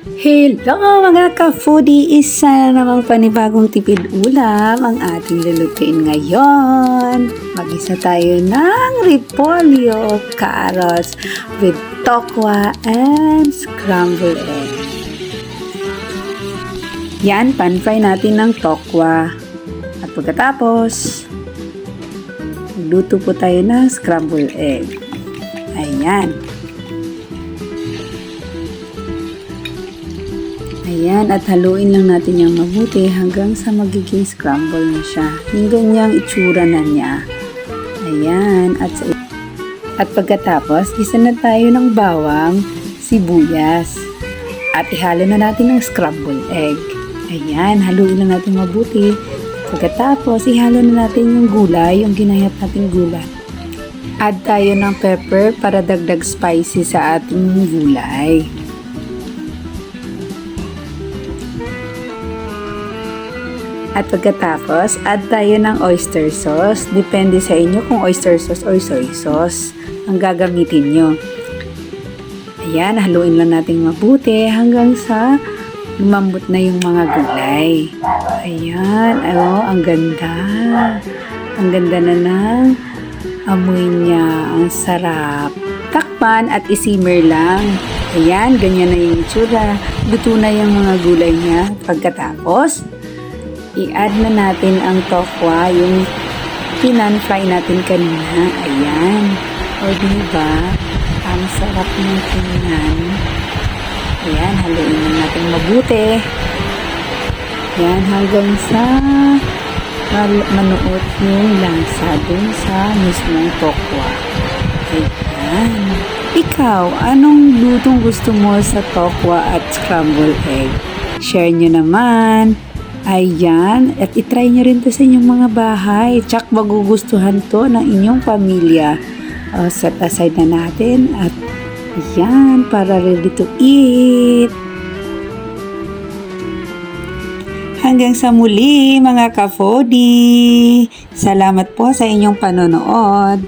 Hello mga ka-foodie! Isa na namang panibagong tipid ulam ang ating lulutuin ngayon. Mag-isa tayo ng repolyo, carrots with tokwa and scrambled egg. Yan, pan-fry natin ng tokwa. At pagkatapos, magluto po tayo ng scrambled egg. Ayan. Ayan, at haluin lang natin yung mabuti hanggang sa magiging scramble na siya. Yung ganyang itsura na niya. Ayan, at sa at pagkatapos, isa na tayo ng bawang, sibuyas. At ihalo na natin ng scrambled egg. Ayan, haluin lang natin mabuti. Pagkatapos, ihalo na natin yung gulay, yung ginayat natin gulay. Add tayo ng pepper para dagdag spicy sa ating gulay. At pagkatapos, add tayo ng oyster sauce. Depende sa inyo kung oyster sauce or soy sauce ang gagamitin nyo. Ayan, haluin lang natin mabuti hanggang sa lumambot na yung mga gulay. Ayan, oh, ang ganda. Ang ganda na ng amoy niya. Ang sarap. Takpan at isimmer lang. Ayan, ganyan na yung itsura. Luto na yung mga gulay niya. Pagkatapos, i-add na natin ang tokwa, yung pinan-fry natin kanina. Ayan. O, diba? Ang sarap ng tingnan. Ayan, haluin na natin mabuti. Ayan, hanggang sa manuot yung lasa dun sa mismong tokwa. Ayan. Ikaw, anong lutong gusto mo sa tokwa at scrambled egg? Share nyo naman. Ayan, at itry nyo rin to sa inyong mga bahay. Tsak magugustuhan to ng inyong pamilya. Uh, set aside na natin at ayan, para ready to eat. Hanggang sa muli mga ka-foodie. Salamat po sa inyong panonood.